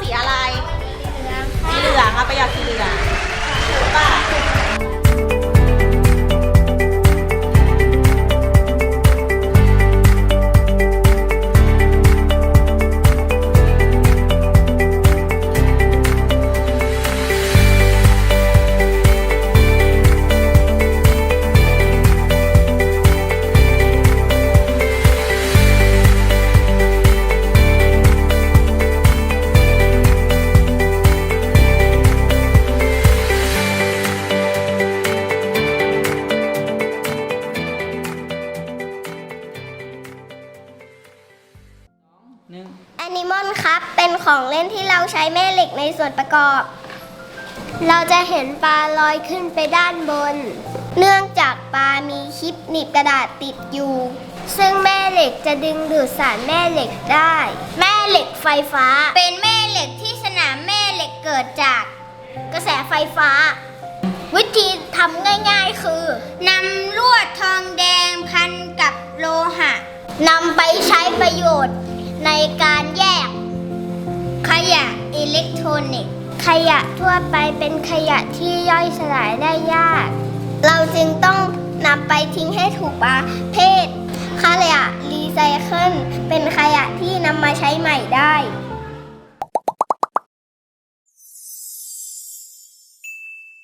สีอะไร สีเหลืองอะประหยัดสีเหลืองถูกปะ หนึ่งแอนิมอนครับ เป็นของเล่นที่เราใช้แม่เหล็กในส่วนประกอบ เราจะเห็นปลาลอยขึ้นไปด้านบน เนื่องจากปลามีคลิปหนีบกระดาษติดอยู่ ซึ่งแม่เหล็กจะดึงดูดสารแม่เหล็กได้ แม่เหล็กไฟฟ้า เป็นแม่เหล็กที่สนามแม่เหล็กเกิดจาก กระแสไฟฟ้า วิธีทำง่ายๆคือนำลวดทองแดงพันกับโลหะนำไปใช้ประโยชน์ ในการแยก ขยะอิเล็กทรอนิกส์ ขยะทั่วไปเป็นขยะที่ย่อยสลายได้ยาก เราจึงต้องนำไปทิ้งให้ถูกประเภท ขยะรีไซเคิลเป็นขยะที่นำมาใช้ใหม่ได้